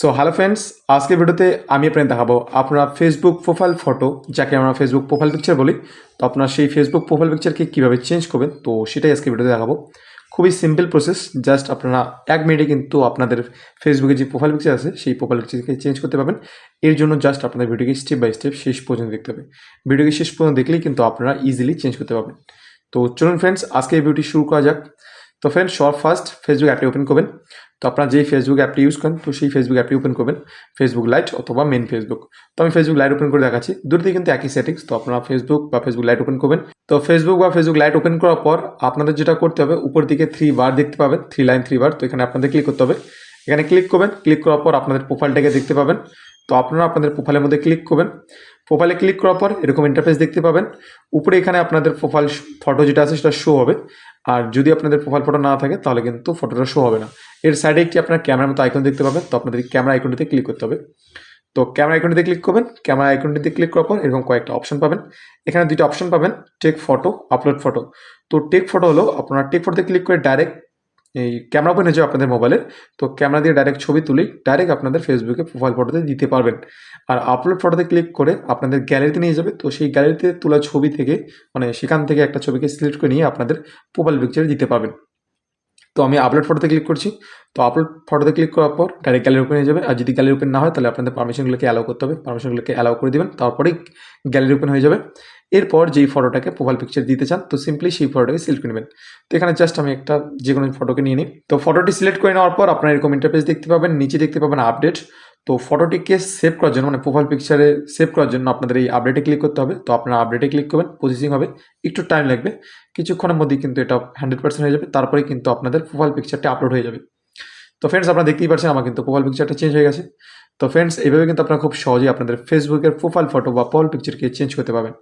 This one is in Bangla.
সো হ্যালো ফ্রেন্ডস আজকের ভিডিওতে আমি আপনাদের দেখাবো আপনার ফেসবুক প্রোফাইল ফটো যাকে আমরা ফেসবুক প্রোফাইল পিকচার বলি। তো আপনার সেই ফেসবুক প্রোফাইল পিকচারকে কীভাবে চেঞ্জ করবেন, তো সেটাই আজকে ভিডিওতে দেখাবো। খুবই সিম্পল প্রসেস জাস্ট আপনারা এক মিনিটে কিন্তু আপনাদের ফেসবুকে যে প্রোফাইল পিকচার আছে, সেই প্রোফাইল পিকচারকে চেঞ্জ করতে পারবেন। এর জন্য জাস্ট আপনাদের ভিডিওকে স্টেপ বাই স্টেপ শেষ পর্যন্ত দেখতে হবে। ভিডিওকে শেষ পর্যন্ত দেখলেই কিন্তু আপনারা ইজিলি চেঞ্জ করতে পারবেন। তো চলুন ফ্রেন্ডস আজকে এই ভিডিওটি শুরু করা যাক। তো ফ্রেন্ডস সব ফার্স্ট ফেসবুক অ্যাপটি ওপেন করবেন। তো আপনারা যেই ফেসবুক অ্যাপটি ইউজ করেন, তো সেই ফেসবুক অ্যাপটি ওপেন করবেন। ফেসবুক লাইট অথবা মেন ফেসবুক তো আমি ফেসবুক লাইট ওপেন করে দেখাচ্ছি। দুটোতেই কিন্তু একই সেটিংস তো আপনারা ফেসবুক বা ফেসবুক লাইট ওপেন করবেন। তো ফেসবুক বা ফেসবুক লাইট ওপেন করার পর আপনাদের যেটা করতে হবে, উপর দিকে থ্রি বার দেখতে পাবেন থ্রি লাইন থ্রি বার তো এখানে আপনাদের ক্লিক করতে হবে। এখানে ক্লিক করবেন ক্লিক করার পর আপনাদের প্রোফাইলটাকে দেখতে পাবেন। তো আপনারা আপনাদের প্রোফাইলের মধ্যে ক্লিক করবেন। প্রোফাইলে ক্লিক করার পর এরকম ইন্টারফেস দেখতে পাবেন। উপরে এখানে আপনাদের প্রোফাইল ফটো যেটা আছে সেটা শো হবে। আর যদি আপনাদের প্রোফাইল ফটো না থাকে, তাহলে কিন্তু ফটোটা শো হবে না। এর সাইডে একটি আপনার ক্যামেরার মতো আইকন দেখতে পাবেন। তো আপনাদের ক্যামেরা আইকনটিতে ক্লিক করতে হবে। তো ক্যামেরা আইকনটিতে ক্লিক করবেন। ক্যামেরা আইকনটিতে ক্লিক করার পর এরকম কয়েকটা অপশন পাবেন। এখানে দুইটা অপশন পাবেন। টেক ফটো আপলোড ফটো তো টেক ফটো হলো, আপনারা টেক ফটোতে ক্লিক করে ডাইরেক্ট এই ক্যামেরা ওপেন হয়েছে আপনাদের মোবাইলে তো ক্যামেরা দিয়ে ডাইরেক্ট ছবি তুলেই ডাইরেক্ট আপনাদের ফেসবুকে প্রোফাইল ফটোতে দিতে পারবেন। আর আপলোড ফটোতে ক্লিক করে আপনাদের গ্যালারিতে নিয়ে যাবে, তো সেই গ্যালারিতে তোলা ছবি থেকে মানে সেখান থেকে একটা ছবিকে সিলেক্ট করে নিয়ে আপনাদের প্রোফাইল পিকচারে দিতে পারবেন। তো আমি আপলোড ফটোতে ক্লিক করছি, তো আপলোড ফটোতে ক্লিক করার পর ডাইরেক্ট গ্যালারি ওপেন হয়ে যাবে। আর যদি গ্যালারি ওপেন না হয়, তাহলে আপনাদের পারমিশনগুলোকে অ্যালাউ করতে হবে। পারমিশনগুলোকে অ্যালাউ করে দেবেন, তারপরেই গ্যালারি ওপেন হয়ে যাবে। এরপর যেই ফটোটাকে প্রোফাইল পিকচার দিতে চান, তো সিম্পলি সেই ফটোটাকে সিলেক্ট করে নেবেন। তো এখানে জাস্ট আমি একটা যে কোনো ফটোকে নিয়ে নিই। তো ফটোটি সিলেক্ট করে নেওয়ার পর আপনার এরকম ইন্টারফেস দেখতে পাবেন, নিচে দেখতে পাবেন আপডেট তো ফটোটিকে সেভ করার জন্য মানে প্রোফাইল পিকচারে সেভ করার জন্য আপনাদের এই আপডেটে ক্লিক করতে হবে। তো আপনারা আপডেটে ক্লিক করবেন প্রসেসিং হবে, একটু টাইম লাগবে। কিছুক্ষণের মধ্যেই কিন্তু এটা হান্ড্রেড পার্সেন্ট হয়ে যাবে তারপরে কিন্তু আপনাদের প্রোফাইল পিকচারটা আপলোড হয়ে যাবে। তো ফ্রেন্ডস আপনারা দেখতেই পাচ্ছেন আমার কিন্তু প্রোফাইল পিকচারটা চেঞ্জ হয়ে গেছে। তো ফ্রেন্ডস এইভাবে কিন্তু আপনারা খুব সহজেই আপনাদের ফেসবুকের প্রোফাইল ফটো বা প্রোফাইল পিকচারকে চেঞ্জ করতে পারবেন।